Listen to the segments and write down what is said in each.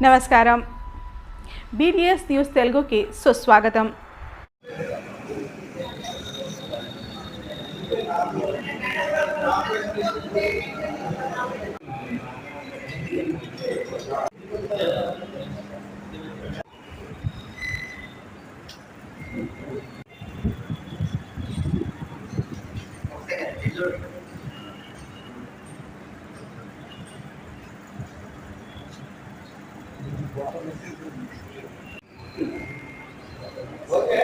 నమస్కారం BDS news తెలుగుకి సుస్వాగతం Thank you. ఓకే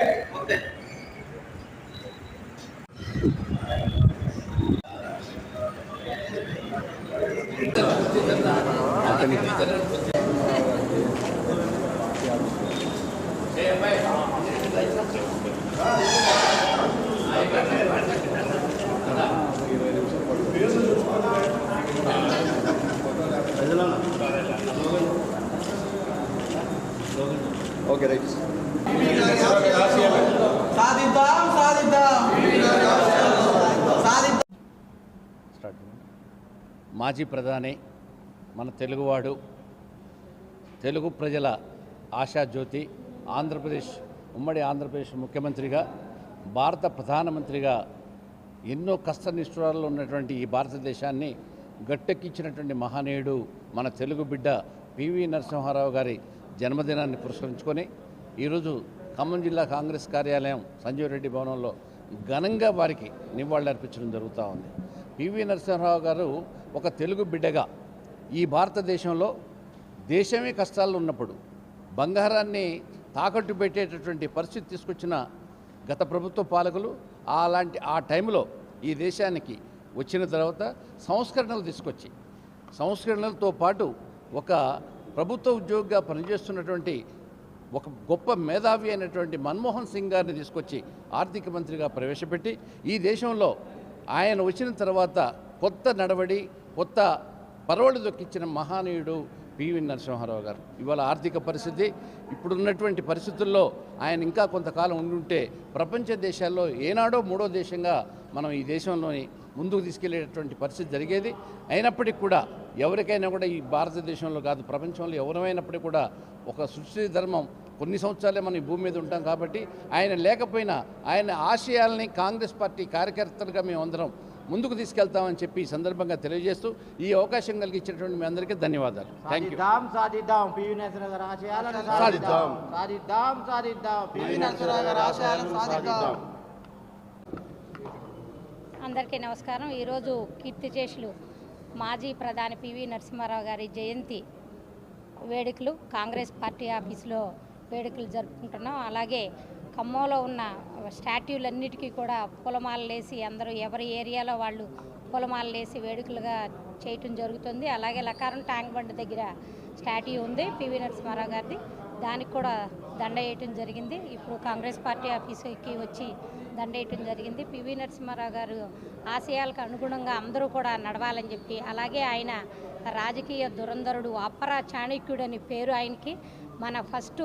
రైట్ సాధిద్దాం సాధిద్దాం మాజీ ప్రధాని మన తెలుగువాడు తెలుగు ప్రజల ఆశాజ్యోతి ఆంధ్రప్రదేశ్ ఉమ్మడి ఆంధ్రప్రదేశ్ ముఖ్యమంత్రిగా భారత ప్రధానమంత్రిగా ఎన్నో కష్ట నిష్ఠురాల్లో ఉన్నటువంటి ఈ భారతదేశాన్ని గట్టెక్కించినటువంటి మహనీయుడు మన తెలుగు బిడ్డ పివి నరసింహారావు గారి జన్మదినాన్ని పురస్కరించుకొని ఈరోజు ఖమ్మం జిల్లా కాంగ్రెస్ కార్యాలయం సంజీవ్ రెడ్డి భవనంలో ఘనంగా వారికి నివాళులర్పించడం జరుగుతూ ఉంది. పివి నరసింహారావు గారు ఒక తెలుగు బిడ్డగా ఈ భారతదేశంలో దేశమే కష్టాల్లో ఉన్నప్పుడు బంగారాన్ని తాకట్టు పెట్టేటటువంటి పరిస్థితి తీసుకొచ్చిన గత ప్రభుత్వ పాలకులు అలాంటి ఆ టైంలో ఈ దేశానికి వచ్చిన తర్వాత సంస్కరణలు తీసుకొచ్చి సంస్కరణలతో పాటు ఒక ప్రభుత్వ ఉద్యోగిగా పనిచేస్తున్నటువంటి ఒక గొప్ప మేధావి అయినటువంటి మన్మోహన్ సింగ్ గారిని తీసుకొచ్చి ఆర్థిక మంత్రిగా ప్రవేశపెట్టి ఈ దేశంలో ఆయన వచ్చిన తర్వాత కొత్త నడవడి కొత్త పరవళ్ళు దొక్కించిన మహానీయుడు పివి నరసింహారావు గారు. ఇవాళ ఆర్థిక పరిస్థితి ఇప్పుడున్నటువంటి పరిస్థితుల్లో ఆయన ఇంకా కొంతకాలం ఉండుంటే ప్రపంచ దేశాల్లో ఏనాడో మూడో దేశంగా మనం ఈ దేశంలోని ముందుకు తీసుకెళ్ళేటటువంటి పరిస్థితి జరిగేది. అయినప్పటికీ కూడా ఎవరికైనా కూడా ఈ భారతదేశంలో కాదు ప్రపంచంలో ఎవరమైనప్పటికీ కూడా ఒక సృష్టి ధర్మం కొన్ని సంవత్సరాలే మనం ఈ భూమి మీద ఉంటాం కాబట్టి ఆయన లేకపోయినా ఆయన ఆశయాల్ని కాంగ్రెస్ పార్టీ కార్యకర్తలుగా మేమందరం ముందుకు తీసుకెళ్తామని చెప్పి ఈ సందర్భంగా తెలియజేస్తూ ఈ అవకాశం కలిగించినటువంటి మీ అందరికీ ధన్యవాదాలు. థ్యాంక్ యూ సాధిద్దాం సాధిద్దాం. పివి నరసింహరావు గారి ఆశయాలను సాధిద్దాం. సాధిద్దాం సాధిద్దాం పివి నరసింహరావు గారి ఆశయాలను సాధిద్దాం అందరికీ నమస్కారం. ఈరోజు కీర్తిచేషులు మాజీ ప్రధాని పివి నరసింహారావు గారి జయంతి వేడుకలు కాంగ్రెస్ పార్టీ ఆఫీసులో వేడుకలు జరుపుకుంటున్నాం. అలాగే ఖమ్మంలో ఉన్న స్టాట్యూలన్నిటికీ కూడా పూలమాలలు వేసి అందరూ ఎవరి ఏరియాలో వాళ్ళు పూలమాలలు వేసి వేడుకలుగా చేయటం జరుగుతుంది. అలాగే లకారం ట్యాంక్ బండ్ దగ్గర స్టాట్యూ ఉంది పివి నరసింహారావు గారిది. దానికి కూడా దండ వేయటం జరిగింది. ఇప్పుడు కాంగ్రెస్ పార్టీ ఆఫీసుకి వచ్చి దండేయటం జరిగింది. పివి నరసింహారావు గారు ఆశయాలకు అనుగుణంగా అందరూ కూడా నడవాలని చెప్పి అలాగే ఆయన రాజకీయ దురంధరుడు అప్పరా చాణక్యుడు అని పేరు ఆయనకి. మన ఫస్ట్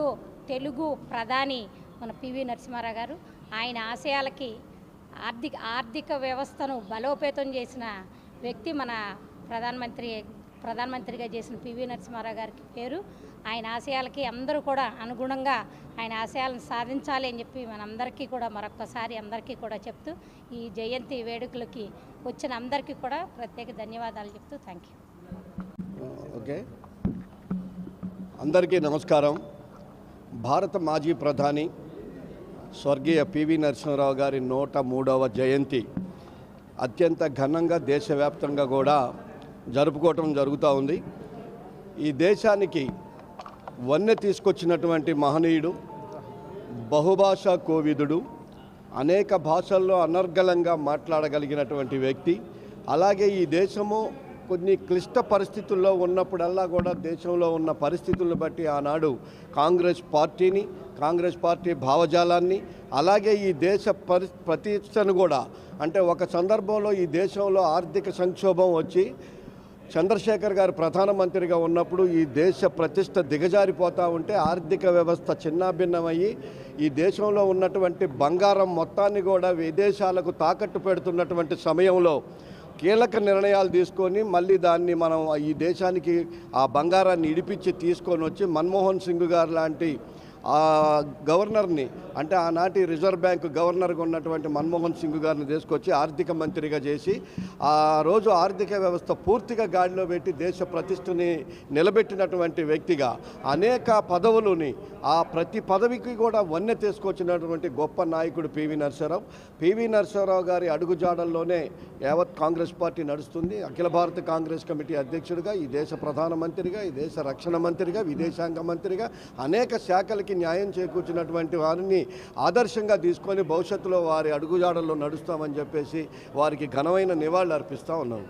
తెలుగు ప్రధాని మన పివి నరసింహారావు గారు. ఆయన ఆశయాలకి ఆర్థిక ఆర్థిక వ్యవస్థను బలోపేతం చేసిన వ్యక్తి మన ప్రధానమంత్రి ప్రధానమంత్రిగా చేసిన పివి నరసింహారావు గారికి పేరు. ఆయన ఆశయాలకి అందరూ కూడా అనుగుణంగా ఆయన ఆశయాలను సాధించాలి అని చెప్పి మనందరికీ కూడా మరొక్కసారి అందరికీ కూడా చెప్తూ ఈ జయంతి వేడుకలకి వచ్చిన అందరికీ కూడా ప్రత్యేక ధన్యవాదాలు చెప్తూ థ్యాంక్ యూ ఓకే. అందరికీ నమస్కారం. భారత మాజీ ప్రధాని స్వర్గీయ పివి నరసింహారావు గారి నూట మూడవ జయంతి అత్యంత ఘనంగా దేశవ్యాప్తంగా కూడా జరుపుకోవటం జరుగుతూ ఉంది. ఈ దేశానికి వన్నె తీసుకొచ్చినటువంటి మహనీయుడు బహుభాషా కోవిదుడు అనేక భాషల్లో అనర్గళంగా మాట్లాడగలిగినటువంటి వ్యక్తి. అలాగే ఈ దేశము కొన్ని క్లిష్ట పరిస్థితుల్లో ఉన్నప్పుడల్లా కూడా దేశంలో ఉన్న పరిస్థితులను బట్టి ఆనాడు కాంగ్రెస్ పార్టీని కాంగ్రెస్ పార్టీ భావజాలాన్ని అలాగే ఈ దేశ పరి ప్రతిష్టను కూడా. అంటే ఒక సందర్భంలో ఈ దేశంలో ఆర్థిక సంక్షోభం వచ్చి చంద్రశేఖర్ గారు ప్రధానమంత్రిగా ఉన్నప్పుడు ఈ దేశ ప్రతిష్ట దిగజారిపోతూ ఉంటే ఆర్థిక వ్యవస్థ చిన్నాభిన్నమయ్యి ఈ దేశంలో ఉన్నటువంటి బంగారం మొత్తాన్ని కూడా విదేశాలకు తాకట్టు పెడుతున్నటువంటి సమయంలో కీలక నిర్ణయాలు తీసుకొని మళ్ళీ దాన్ని మనం ఈ దేశానికి ఆ బంగారాన్ని ఇడిపించి తీసుకొని వచ్చి మన్మోహన్ సింగ్ గారు లాంటి ఆ గవర్నర్ని అంటే ఆనాటి రిజర్వ్ బ్యాంక్ గవర్నర్గా ఉన్నటువంటి మన్మోహన్ సింగ్ గారిని తీసుకొచ్చి ఆర్థిక మంత్రిగా చేసి ఆ రోజు ఆర్థిక వ్యవస్థ పూర్తిగా గాడిలో పెట్టి దేశ ప్రతిష్టని నిలబెట్టినటువంటి వ్యక్తిగా అనేక పదవులని ఆ ప్రతి పదవికి కూడా వన్నె తీసుకొచ్చినటువంటి గొప్ప నాయకుడు పివి నరసింహరావు పివి నరసింహరావు గారి అడుగుజాడల్లోనే యావత్ కాంగ్రెస్ పార్టీ నడుస్తుంది. అఖిల భారత కాంగ్రెస్ కమిటీ అధ్యక్షుడిగా ఈ దేశ ప్రధానమంత్రిగా ఈ దేశ రక్షణ మంత్రిగా విదేశాంగ మంత్రిగా అనేక శాఖలకి న్యాయం చేకూర్చినటువంటి వారిని ఆదర్శంగా తీసుకొని భవిష్యత్తులో వారి అడుగుజాడల్లో నడుస్తామని చెప్పేసి వారికి ఘనమైన నివాళులు అర్పిస్తూ ఉన్నాం.